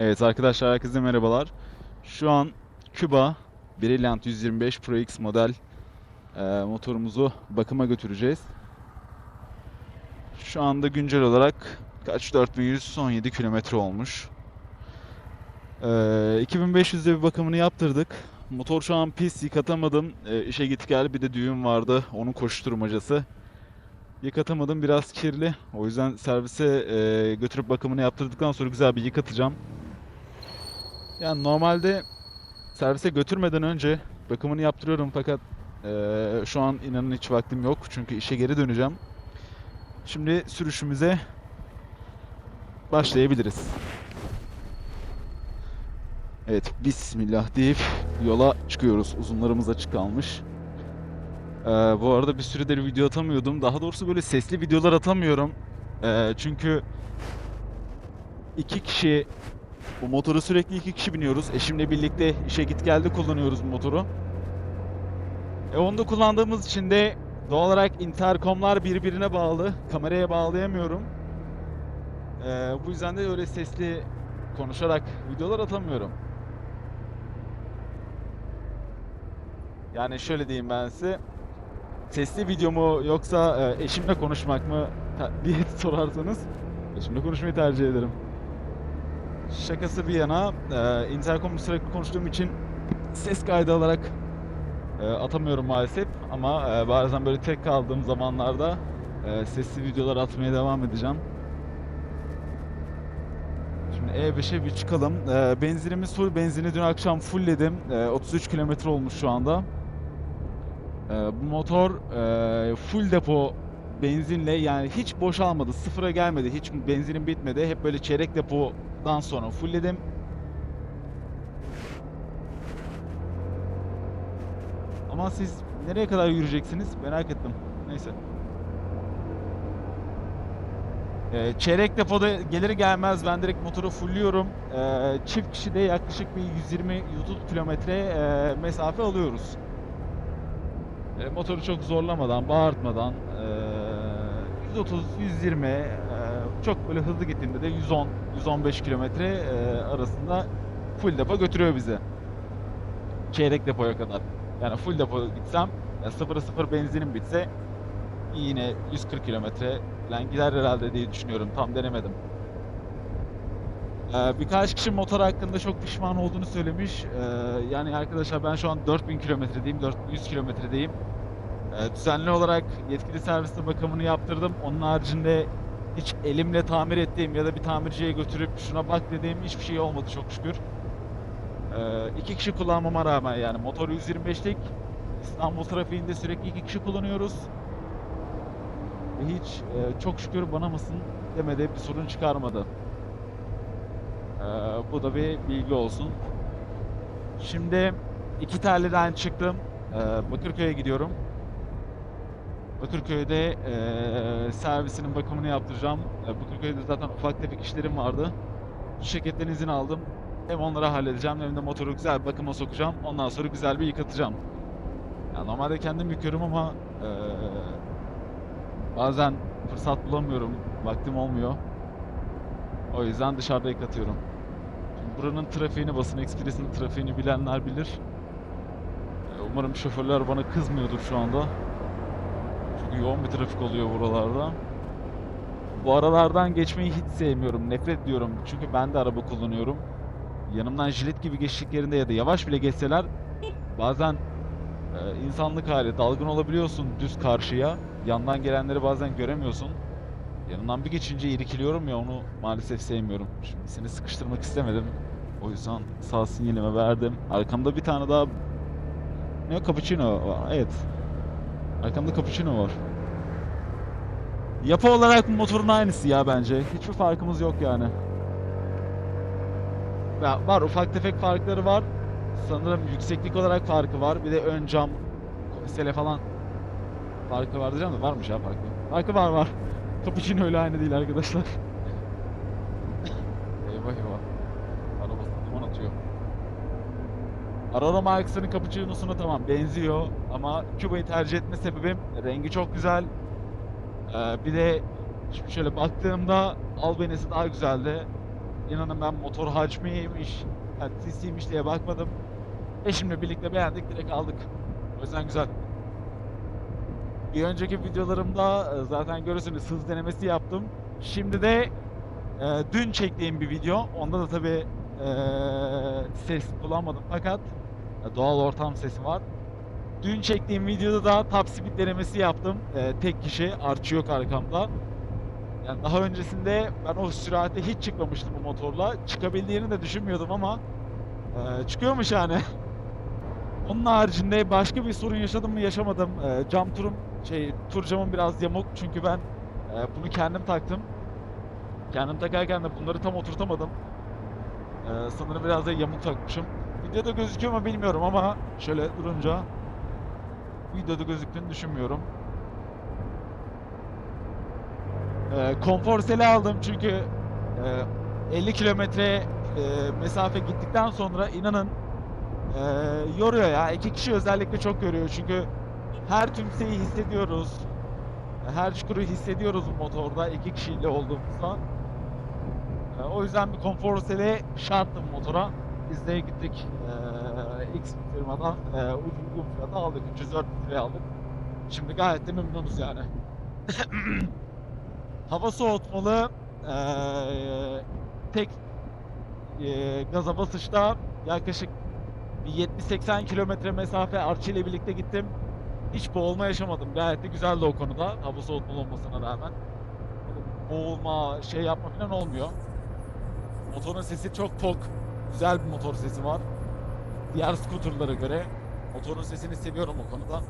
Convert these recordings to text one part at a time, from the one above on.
Evet arkadaşlar herkese merhabalar. Şu an Küba Brilliant 125 Pro X model e, motorumuzu bakıma götüreceğiz. Şu anda güncel olarak kaç 4117 kilometre olmuş. E, 2500'de bir bakımını yaptırdık. Motor şu an pis yıkatamadım. E, işe git gel bir de düğün vardı. Onun koşturmacası. Yıkatamadım biraz kirli. O yüzden servise e, götürüp bakımını yaptırdıktan sonra güzel bir yıkatacağım. Yani normalde servise götürmeden önce bakımını yaptırıyorum fakat eee, şu an inanın hiç vaktim yok çünkü işe geri döneceğim. Şimdi sürüşümüze başlayabiliriz. Evet, bismillah deyip yola çıkıyoruz. Uzunlarımız açık kalmış. Eee, bu arada bir süredir video atamıyordum. Daha doğrusu böyle sesli videolar atamıyorum. Eee, çünkü iki kişi bu motoru sürekli iki kişi biniyoruz. Eşimle birlikte işe git geldi kullanıyoruz bu motoru. E onu da kullandığımız için de doğal olarak interkomlar birbirine bağlı. Kameraya bağlayamıyorum. E, bu yüzden de öyle sesli konuşarak videolar atamıyorum. Yani şöyle diyeyim ben size. Sesli video mu yoksa e, eşimle konuşmak mı diye sorarsanız eşimle konuşmayı tercih ederim. Şakası bir yana, e, intercom'u sürekli konuştuğum için ses kaydı alarak e, atamıyorum maalesef. Ama e, bazen böyle tek kaldığım zamanlarda e, sesli videolar atmaya devam edeceğim. Şimdi E5'e bir çıkalım. E, benzinimiz full. Benzini dün akşam fullledim. E, 33 kilometre olmuş şu anda. E, bu motor e, full depo benzinle yani hiç boşalmadı. Sıfıra gelmedi. Hiç benzinim bitmedi. Hep böyle çeyrek depodan sonra fullledim. Ama siz nereye kadar yürüyeceksiniz? Merak ettim. Neyse. Ee, çeyrek depoda gelir gelmez ben direkt motoru fullliyorum. Ee, çift kişide yaklaşık bir 120-130 kilometre e, mesafe alıyoruz. E, motoru çok zorlamadan, bağırtmadan e, 130-120 e, çok böyle hızlı gittiğinde de 110-115 kilometre e, arasında full depo götürüyor bizi. Çeyrek depoya kadar. Yani full depo gitsem, ya 0'a 0 benzinim bitse yine 140 kilometre falan gider herhalde diye düşünüyorum. Tam denemedim. Ee, birkaç kişi motor hakkında çok pişman olduğunu söylemiş. Ee, yani arkadaşlar ben şu an 4000 kilometredeyim, 400 kilometredeyim. Ee, düzenli olarak yetkili serviste bakımını yaptırdım. Onun haricinde hiç elimle tamir ettiğim ya da bir tamirciye götürüp şuna bak dediğim hiçbir şey olmadı çok şükür. Ee, iki kişi kullanmama rağmen yani motor 125'lik İstanbul trafiğinde sürekli iki kişi kullanıyoruz. Hiç e, çok şükür bana mısın demede bir sorun çıkarmadı. Ee, bu da bir bilgi olsun. Şimdi iki telleden çıktım. Ee, Bakırköy'e gidiyorum. Bakırköy'de e, servisinin bakımını yaptıracağım. E, Bakırköy'de zaten ufak tefek işlerim vardı. Şirketten izin aldım. Hem onları halledeceğim hem de motoru güzel bir bakıma sokacağım. Ondan sonra güzel bir yıkatacağım. Ya normalde kendim yıkıyorum ama e, bazen fırsat bulamıyorum. Vaktim olmuyor. O yüzden dışarıda yıkatıyorum. Şimdi buranın trafiğini, Basın Ekspresi'nin trafiğini bilenler bilir. Umarım şoförler bana kızmıyordur şu anda. Yoğun bir trafik oluyor buralarda. Bu aralardan geçmeyi hiç sevmiyorum. Nefret diyorum. Çünkü ben de araba kullanıyorum. Yanımdan jilet gibi geçtiklerinde ya da yavaş bile geçseler bazen e, insanlık hali dalgın olabiliyorsun düz karşıya. Yandan gelenleri bazen göremiyorsun. Yanından bir geçince irkiliyorum ya onu maalesef sevmiyorum. Şimdi seni sıkıştırmak istemedim. O yüzden sağ sinyalimi verdim. Arkamda bir tane daha ne? Cappuccino var. Evet. Arkamda cappuccino var. Yapı olarak motorun aynısı ya bence. Hiçbir farkımız yok yani. Ya var ufak tefek farkları var. Sanırım yükseklik olarak farkı var. Bir de ön cam komisele falan farkı var diyeceğim de varmış ya farkı. Farkı var var. Cappuccino öyle aynı değil arkadaşlar. eyvah eyvah. Aurora Marx'ın cappuccino'suna tamam benziyor ama Cuba'yı tercih etme sebebim rengi çok güzel. Ee, bir de şimdi şöyle baktığımda albenisi daha güzeldi. inanın ben motor hacmiymiş, yani CC'ymiş diye bakmadım. Eşimle birlikte beğendik, direkt aldık. O yüzden güzel. Bir önceki videolarımda e, zaten görürsünüz hız denemesi yaptım. Şimdi de e, dün çektiğim bir video. Onda da tabi ses kullanmadım fakat e, doğal ortam sesi var. Dün çektiğim videoda da top speed denemesi yaptım. E, tek kişi, arçı yok arkamda. Yani daha öncesinde ben o sürate hiç çıkmamıştım bu motorla. Çıkabildiğini de düşünmüyordum ama e, çıkıyormuş yani. Onun haricinde başka bir sorun yaşadım mı yaşamadım. E, cam turum şey tur camım biraz yamuk çünkü ben e, bunu kendim taktım. Kendim takarken de bunları tam oturtamadım. E, sanırım biraz da yamuk takmışım. Videoda gözüküyor mu bilmiyorum ama şöyle durunca videoda gözüktüğünü düşünmüyorum. E, konfor seli aldım çünkü e, 50 kilometre e, mesafe gittikten sonra inanın e, yoruyor ya. İki kişi özellikle çok yoruyor çünkü her tümseyi hissediyoruz. Her çukuru hissediyoruz motorda iki kişiyle olduğumuzda. E, o yüzden bir konfor seli şarttı bu motora. Biz de gittik e, X firmadan e, uygun fiyata aldık. 304 liraya aldık. Şimdi gayet de memnunuz yani. Hava soğutmalı e, tek e, gaza basışta yaklaşık bir 70-80 kilometre mesafe Arçı ile birlikte gittim. Hiç boğulma yaşamadım. Gayet de güzeldi o konuda. Hava soğutmalı olmasına rağmen. Boğulma, şey yapma falan olmuyor. Motorun sesi çok tok. Güzel bir motor sesi var. Diğer scooterlara göre. Motorun sesini seviyorum o konuda.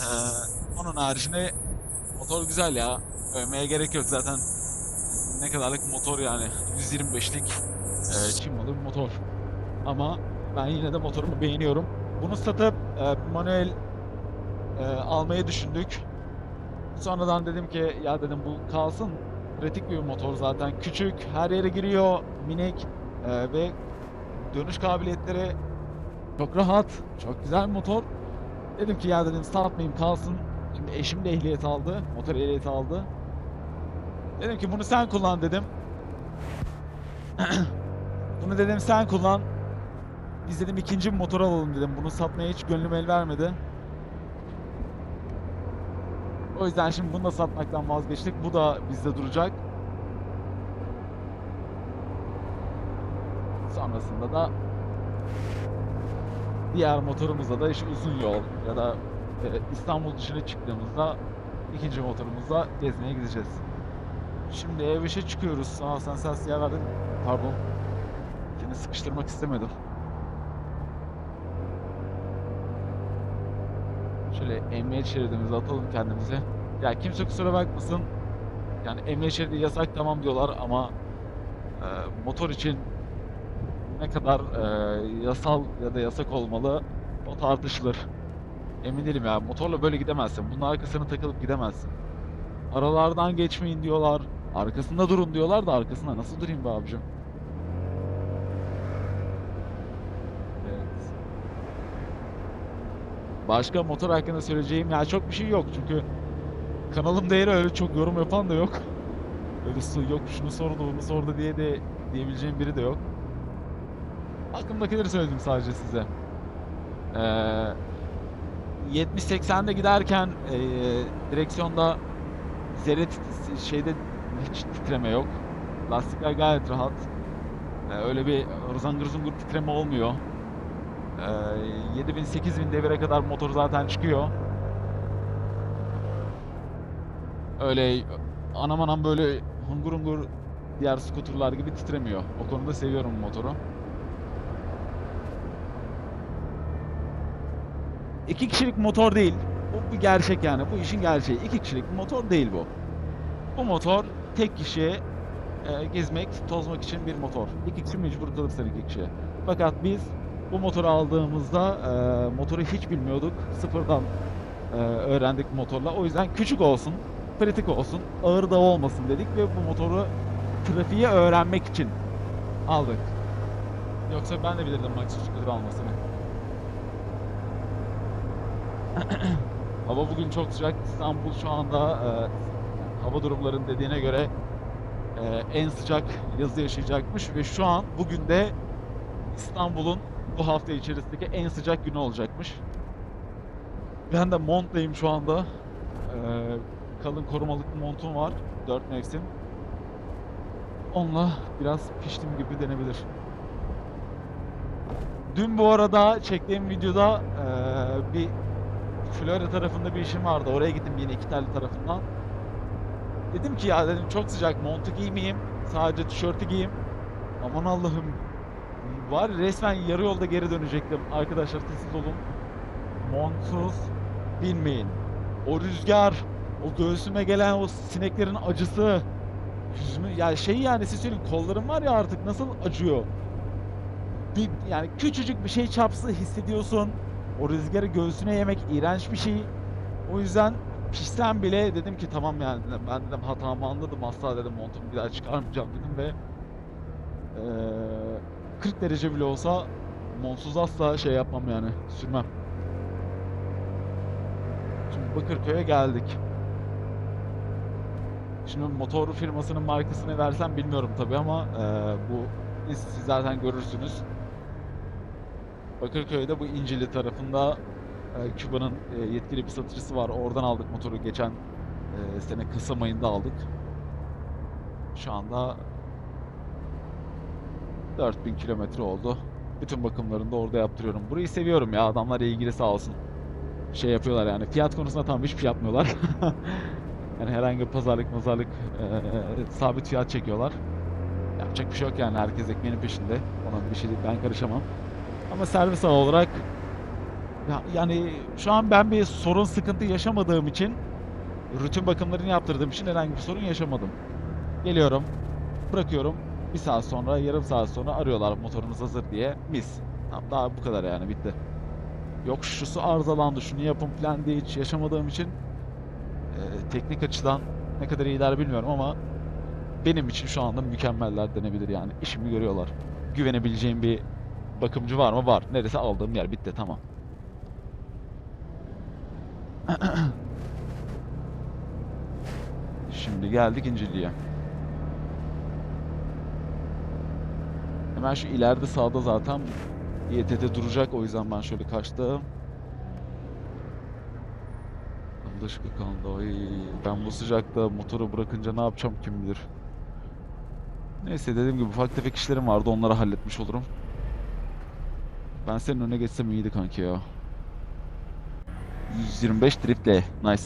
Ee, onun haricinde motor güzel ya. Övmeye gerek yok zaten. Ne kadarlık motor yani. 125'lik e, Çin malı bir motor. Ama ben yine de motorumu beğeniyorum. Bunu satıp e, manuel e, almayı düşündük. Sonradan dedim ki ya dedim bu kalsın. Pratik bir motor zaten. Küçük, her yere giriyor, minik e, ve dönüş kabiliyetleri çok rahat, çok güzel motor. Dedim ki ya dedim satmayayım kalsın. Şimdi eşim de ehliyet aldı, motor ehliyeti aldı. Dedim ki bunu sen kullan dedim. bunu dedim sen kullan. Biz dedim ikinci bir motor alalım dedim. Bunu satmaya hiç gönlüm el vermedi. O yüzden şimdi bunu da satmaktan vazgeçtik. Bu da bizde duracak. Sonrasında da diğer motorumuzla da işte uzun yol ya da e, İstanbul dışına çıktığımızda ikinci motorumuzla gezmeye gideceğiz. Şimdi ev işe çıkıyoruz. Sağ ol sen sen siyah. Pardon. Seni sıkıştırmak istemedim. Şöyle emniyet şeridimizi atalım kendimize. Ya kimse kusura bakmasın. Yani emniyet şeridi yasak tamam diyorlar ama e, motor için ne kadar e, yasal ya da yasak olmalı o tartışılır. Emin değilim ya. Motorla böyle gidemezsin. Bunun arkasına takılıp gidemezsin. Aralardan geçmeyin diyorlar. Arkasında durun diyorlar da arkasında nasıl durayım be abicim? Başka motor hakkında söyleyeceğim ya çok bir şey yok çünkü kanalım değeri öyle çok yorum yapan da yok. Öyle su yok şunu sordu bunu sordu diye de diyebileceğim biri de yok. Aklımdakileri söyledim sadece size. Ee, 70-80'de giderken ee, direksiyonda zerre şeyde hiç titreme yok. Lastikler gayet rahat. Ee, öyle bir zangır zungur titreme olmuyor. Ee, 7000-8000 devire kadar motor zaten çıkıyor. Öyle anam anam böyle hungur hungur diğer skuterlar gibi titremiyor. O konuda seviyorum motoru. İki kişilik motor değil. Bu bir gerçek yani. Bu işin gerçeği. İki kişilik bir motor değil bu. Bu motor tek kişiye e, gezmek, tozmak için bir motor. İki kişi mecbur kalırsan iki kişiye. Fakat biz bu motoru aldığımızda e, motoru hiç bilmiyorduk. Sıfırdan e, öğrendik motorla. O yüzden küçük olsun, pratik olsun, ağır da olmasın dedik ve bu motoru trafiği öğrenmek için aldık. Yoksa ben de bilirdim Max 3 almasını. Hava bugün çok sıcak. İstanbul şu anda e, hava durumlarının dediğine göre e, en sıcak yazı yaşayacakmış ve şu an bugün de İstanbul'un bu hafta içerisindeki en sıcak günü olacakmış. Ben de montlayım şu anda. Ee, kalın korumalık montum var. 4 mevsim. Onunla biraz piştim gibi denebilir. Dün bu arada çektiğim videoda eee, bir Florya tarafında bir işim vardı. Oraya gittim yine telli tarafından. Dedim ki ya dedim çok sıcak montu giymeyeyim. Sadece tişörtü giyeyim. Aman Allah'ım. Var resmen yarı yolda geri dönecektim. Arkadaşlar sessiz olun. Montsuz binmeyin. O rüzgar, o göğsüme gelen o sineklerin acısı. Yüzümü, ya şey yani siz söyleyin kollarım var ya artık nasıl acıyor. Bir, yani küçücük bir şey çarpsa hissediyorsun. O rüzgarı göğsüne yemek iğrenç bir şey. O yüzden pişsem bile dedim ki tamam yani ben dedim hatamı anladım asla dedim montumu bir daha çıkarmayacağım dedim ve eee 40 derece bile olsa montsuz asla şey yapmam yani sürmem. Şimdi Bakırköy'e geldik. Şimdi motor firmasının markasını versem bilmiyorum tabii ama eee, bu siz zaten görürsünüz. Bakırköy'de bu İncili tarafında e, Küba'nın e, yetkili bir satıcısı var. Oradan aldık motoru geçen e, sene Kasım ayında aldık. Şu anda 4000 kilometre oldu. Bütün bakımlarını da orada yaptırıyorum. Burayı seviyorum ya. Adamlar ilgili sağ olsun. Şey yapıyorlar yani. Fiyat konusunda tam hiçbir şey yapmıyorlar. yani herhangi bir pazarlık mazarlık e, sabit fiyat çekiyorlar. Yapacak bir şey yok yani. Herkes ekmeğinin peşinde. Ona bir şey değil. Ben karışamam. Ama servis ağı olarak ya, yani şu an ben bir sorun sıkıntı yaşamadığım için rutin bakımlarını yaptırdığım için herhangi bir sorun yaşamadım. Geliyorum, bırakıyorum. Bir saat sonra, yarım saat sonra arıyorlar motorunuz hazır diye. Mis. Tamam daha bu kadar yani bitti. Yok şusu arızalandı, şunu yapın falan diye hiç yaşamadığım için e, teknik açıdan ne kadar iyiler bilmiyorum ama benim için şu anda mükemmeller denebilir yani. İşimi görüyorlar. Güvenebileceğim bir bakımcı var mı? Var. Neresi aldığım yer bitti tamam. Şimdi geldik İncilli'ye. Hemen şu ileride sağda zaten İETT duracak o yüzden ben şöyle kaçtım. Aşkına kaldı. Ay, ben bu sıcakta motoru bırakınca ne yapacağım kim bilir. Neyse dediğim gibi ufak tefek işlerim vardı onları halletmiş olurum. Ben senin önüne geçsem iyiydi kanki ya. 125 driftle. Nice.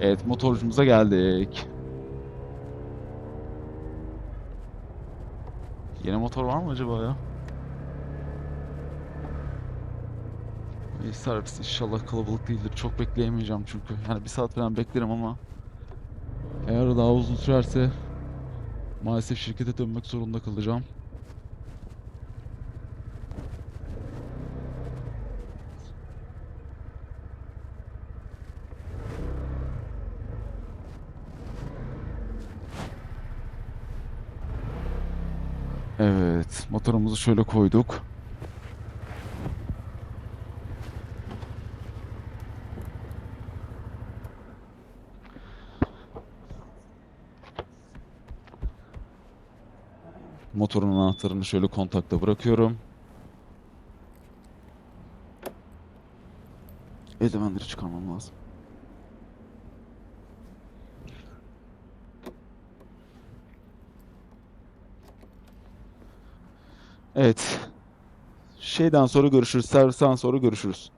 Evet motorcumuza geldik. Yeni motor var mı acaba ya? İyi servis inşallah kalabalık değildir. Çok bekleyemeyeceğim çünkü. Yani bir saat falan beklerim ama eğer daha uzun sürerse maalesef şirkete dönmek zorunda kalacağım. Evet, motorumuzu şöyle koyduk. Motorun anahtarını şöyle kontakta bırakıyorum. Eldivenleri çıkarmam lazım. Evet. Şeyden sonra görüşürüz. Servisten sonra görüşürüz.